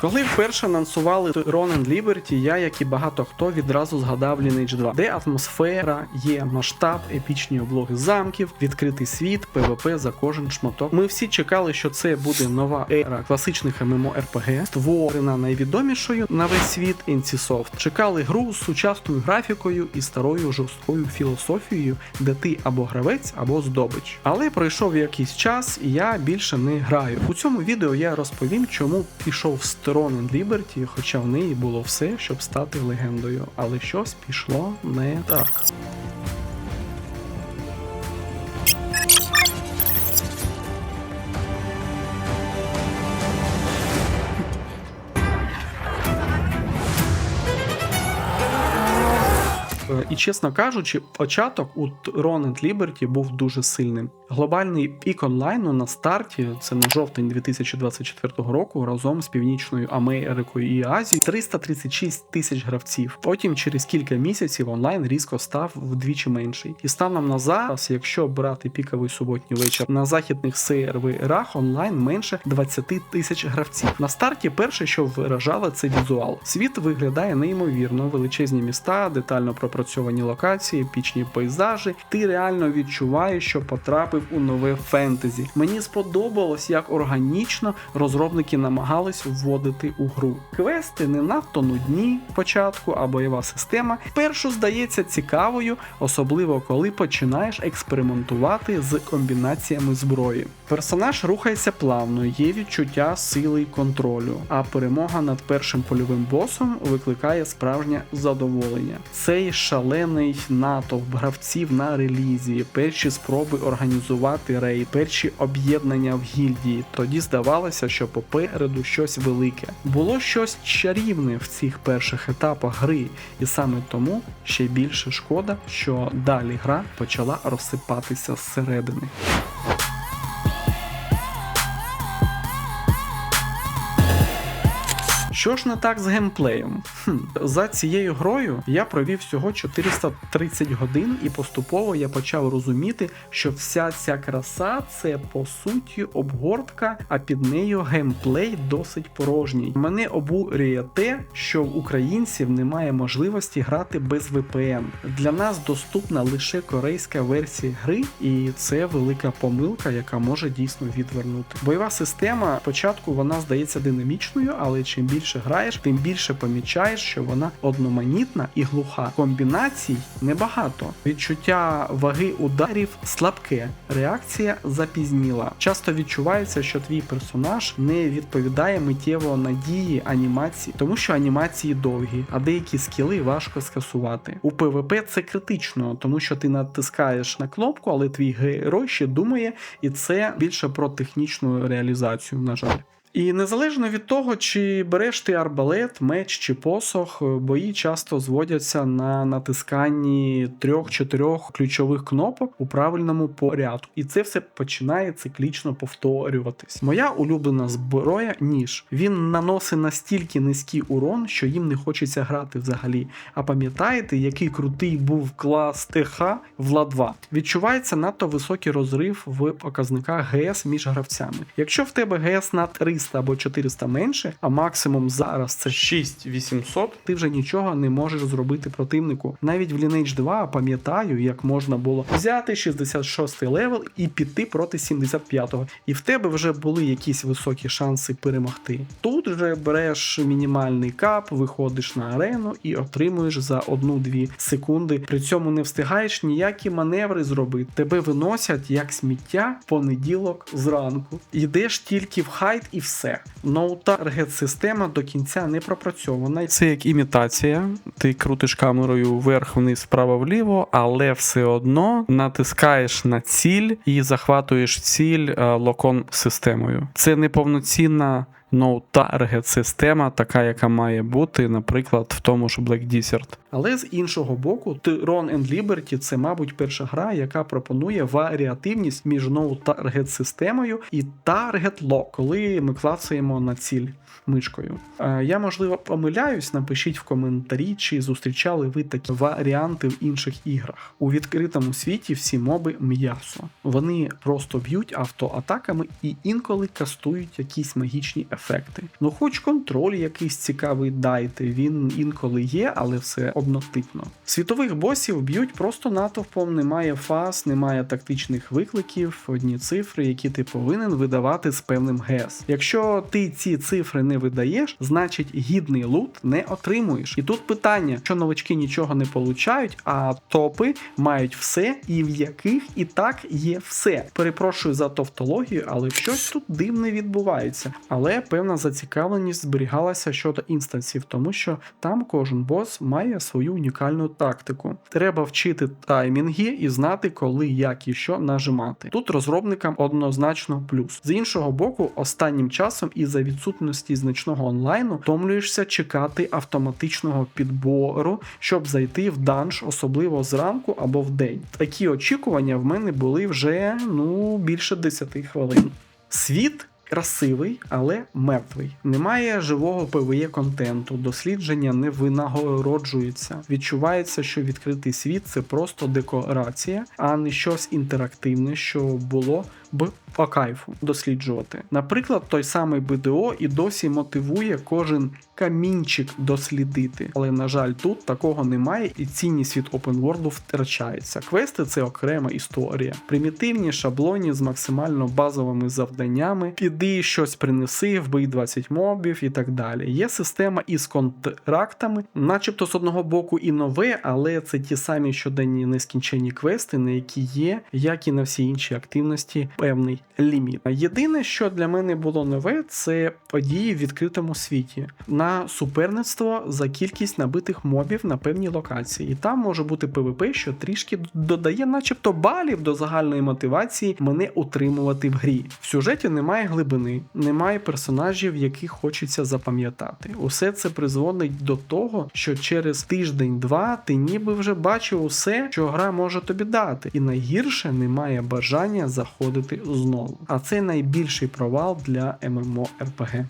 Коли вперше анонсували Tron and Liberty, я, як і багато хто, відразу згадав Lineage 2, де атмосфера, є масштаб, епічні облоги замків, відкритий світ, ПВП за кожен шматок. Ми всі чекали, що це буде нова ера класичних MMORPG, створена найвідомішою на весь світ NCSoft. Чекали гру з сучасною графікою і старою жорсткою філософією, де ти або гравець, або здобич. Але пройшов якийсь час, і я більше не граю. У цьому відео я розповім, чому пішов з Tron Ліберті, хоча в неї було все, щоб стати легендою. Але щось пішло не так. І чесно кажучи, початок у Tron and Liberty був дуже сильним. Глобальний пік онлайну на старті, це на жовтень 2024 року, разом з Північною Америкою і Азією 336 тисяч гравців. Потім через кілька місяців онлайн різко став вдвічі менший. І станом на зараз, якщо брати піковий суботній вечір на західних серверах онлайн менше 20 тисяч гравців. На старті перше, що виражало, це візуал. Світ виглядає неймовірно, величезні міста, детально пропрацьовані локації, епічні пейзажі. Ти реально відчуваєш, що потрапив у нове фентезі. Мені сподобалось, як органічно розробники намагались вводити у гру. Квести не надто нудні початку, а бойова система першу здається цікавою, особливо коли починаєш експериментувати з комбінаціями зброї. Персонаж рухається плавно, є відчуття сили й контролю, а перемога над першим польовим босом викликає справжнє задоволення. Цей шалений натовп гравців на релізі, перші спроби організувати рейд, перші об'єднання в гільдії. Тоді здавалося, що попереду щось велике. Було щось чарівне в цих перших етапах гри, і саме тому ще більше шкода, що далі гра почала розсипатися зсередини. Що ж не так з геймплеєм? Хм, за цією грою я провів всього 430 годин, і поступово я почав розуміти, що вся ця краса це по суті обгортка, а під нею геймплей досить порожній. Мене обурює те, що в українців немає можливості грати без VPN. Для нас доступна лише корейська версія гри, і це велика помилка, яка може дійсно відвернути. Бойова система спочатку вона здається динамічною, але чим більше граєш, тим більше помічаєш, що вона одноманітна і глуха. Комбінацій небагато. Відчуття ваги ударів слабке, реакція запізніла. Часто відчувається, що твій персонаж не відповідає миттєво надії анімації, тому що анімації довгі, а деякі скіли важко скасувати. У ПВП це критично, тому що ти натискаєш на кнопку, але твій герой ще думає, і це більше про технічну реалізацію, на жаль. І незалежно від того, чи береш ти арбалет, меч чи посох, бої часто зводяться на натисканні трьох-чотирьох ключових кнопок у правильному порядку. І це все починає циклічно повторюватись. Моя улюблена зброя ніж. Він наносить настільки низький урон, що їм не хочеться грати взагалі. А пам'ятаєте, який крутий був клас ТХ в ла 2? Відчувається надто високий розрив в показниках ГС між гравцями. Якщо в тебе ГС на 300 або 400 менше, а максимум зараз це 6800, ти вже нічого не можеш зробити противнику. Навіть в Lineage 2 пам'ятаю, як можна було взяти 66 левел і піти проти 75-го. І в тебе вже були якісь високі шанси перемогти. Тут вже береш мінімальний кап, виходиш на арену і отримуєш за 1-2 секунди. При цьому не встигаєш ніякі маневри зробити. Тебе виносять як сміття в понеділок зранку. Йдеш тільки в хайт і все. Ноутаргет система до кінця не пропрацьована. Це як імітація. Ти крутиш камерою вверх-вниз, вправо-вліво, але все одно натискаєш на ціль і захватуєш ціль е, локон системою. Це неповноцінна ноут-таргет система, така, яка має бути, наприклад, в тому ж Black Desert. Але з іншого боку, Tron and Liberty це, мабуть, перша гра, яка пропонує варіативність між ноут-таргет системою і таргет лок, коли ми клацаємо на ціль мишкою. Е, Я можливо помиляюсь, напишіть в коментарі, чи зустрічали ви такі варіанти в інших іграх. У відкритому світі всі моби м'ясо. Вони просто б'ють автоатаками і інколи кастують якісь магічні ефекти. Ефекти. Ну, хоч контроль якийсь цікавий дайте, він інколи є, але все однотипно. Світових босів б'ють просто натовпом, немає фаз, немає тактичних викликів, одні цифри, які ти повинен видавати з певним гес. Якщо ти ці цифри не видаєш, значить гідний лут не отримуєш. І тут питання, що новачки нічого не получають, а топи мають все, і в яких і так є все. Перепрошую за тавтологію, але щось тут дивне відбувається. Але певна зацікавленість зберігалася щодо інстансів, тому що там кожен бос має свою унікальну тактику. Треба вчити таймінги і знати, коли, як і що нажимати. Тут розробникам однозначно плюс. З іншого боку, останнім часом із-за відсутності значного онлайну втомлюєшся чекати автоматичного підбору, щоб зайти в данж, особливо зранку або в день. Такі очікування в мене були вже ну більше 10 хвилин. Світ красивий, але мертвий. Немає живого ПВЕ контенту, дослідження не винагороджується. Відчувається, що відкритий світ це просто декорація, а не щось інтерактивне, що було б по кайфу досліджувати. Наприклад, той самий БДО і досі мотивує кожен камінчик дослідити. Але, на жаль, тут такого немає, і цінність від World втрачається. Квести це окрема історія. Примітивні шаблоні з максимально базовими завданнями, піди щось принеси, вбий 20 мобів і так далі. Є система із контрактами, начебто з одного боку і нове, але це ті самі щоденні нескінченні квести, на які є, як і на всі інші активності, певний ліміт. Єдине, що для мене було нове, це події в відкритому світі на суперництво за кількість набитих мобів на певній локації. І там може бути ПВП, що трішки додає, начебто, балів до загальної мотивації мене утримувати в грі. В сюжеті немає глибини, немає персонажів, яких хочеться запам'ятати. Усе це призводить до того, що через тиждень-два ти ніби вже бачив усе, що гра може тобі дати, і найгірше немає бажання заходити знову. А це найбільший провал для MMORPG.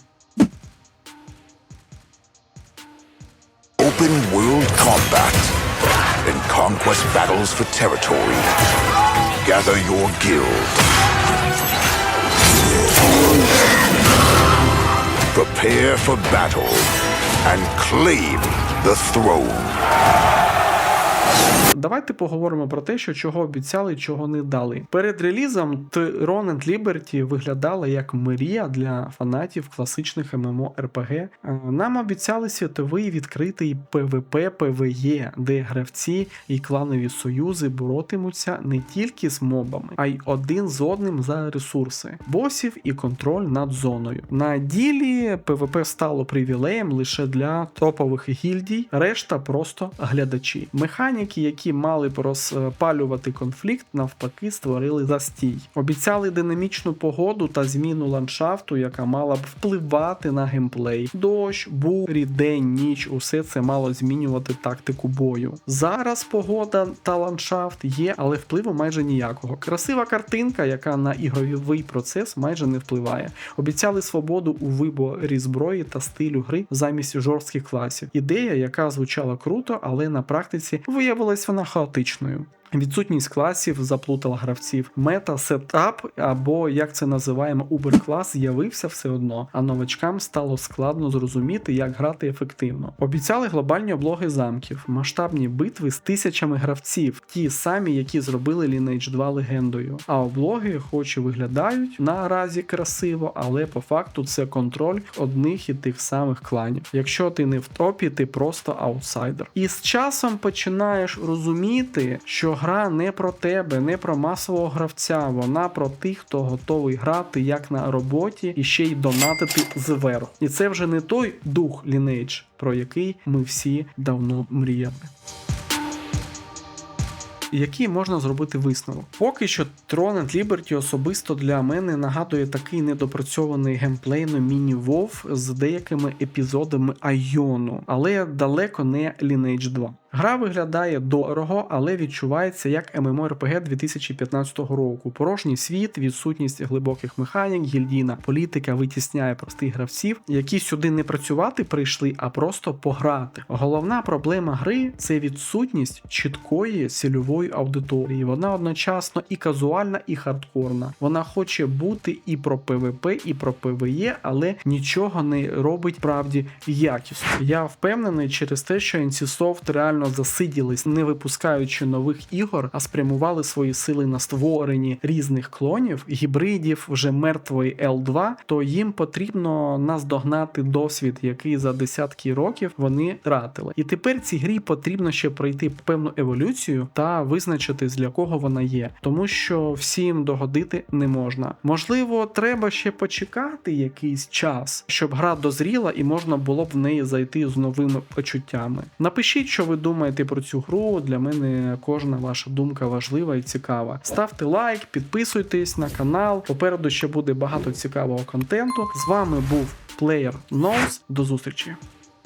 Open world combat and conquest battles for territory. Gather your guild. Prepare for battle and claim the throne. Давайте поговоримо про те, що чого обіцяли, чого не дали. Перед релізом Throne and Liberty виглядала як мрія для фанатів класичних MMORPG. Е, Нам обіцяли світовий відкритий PvP PvE, де гравці і кланові союзи боротимуться не тільки з мобами, а й один з одним за ресурси, босів і контроль над зоною. На ділі PvP стало привілеєм лише для топових гільдій, решта просто глядачі. Механіки, які мали б розпалювати конфлікт, навпаки, створили застій. Обіцяли динамічну погоду та зміну ландшафту, яка мала б впливати на геймплей. Дощ, бурі, день, ніч, усе це мало змінювати тактику бою. Зараз погода та ландшафт є, але впливу майже ніякого. Красива картинка, яка на ігровий процес майже не впливає. Обіцяли свободу у виборі зброї та стилю гри замість жорстких класів. Ідея, яка звучала круто, але на практиці виявилась вона хаотичною. Відсутність класів заплутала гравців. Мета сетап, або як це називаємо убер-клас, з'явився все одно, а новачкам стало складно зрозуміти, як грати ефективно. Обіцяли глобальні облоги замків, масштабні битви з тисячами гравців, ті самі, які зробили Lineage 2 легендою. А облоги, хоч і виглядають наразі красиво, але по факту це контроль одних і тих самих кланів. Якщо ти не в топі, ти просто аутсайдер. І з часом починаєш розуміти, що гра не про тебе, не про масового гравця, вона про тих, хто готовий грати як на роботі і ще й донатити зверху. І це вже не той дух Lineage, про який ми всі давно мріяли. Який можна зробити висновок? Поки що Tron and Liberty особисто для мене нагадує такий недопрацьований геймплейно міні-вов з деякими епізодами Айону, але далеко не Lineage 2. Гра виглядає дорого, але відчувається як MMORPG 2015 року. Порожній світ, відсутність глибоких механік, гільдійна політика витісняє простих гравців, які сюди не працювати прийшли, а просто пограти. Головна проблема гри це відсутність чіткої цільової аудиторії. Вона одночасно і казуальна, і хардкорна. Вона хоче бути і про ПВП, і про ПВЕ, але нічого не робить правді якісно. Я впевнений через те, що NCSoft реально засиділись, не випускаючи нових ігор, а спрямували свої сили на створенні різних клонів, гібридів вже мертвої L2, то їм потрібно наздогнати досвід, який за десятки років вони тратили. І тепер цій грі потрібно ще пройти певну еволюцію та визначити, для кого вона є, тому що всім догодити не можна. Можливо, треба ще почекати якийсь час, щоб гра дозріла і можна було б в неї зайти з новими почуттями. Напишіть, що ви думаєте про цю гру. Для мене кожна ваша думка важлива і цікава. Ставте лайк, підписуйтесь на канал. Попереду ще буде багато цікавого контенту. З вами був Player Knows. До зустрічі!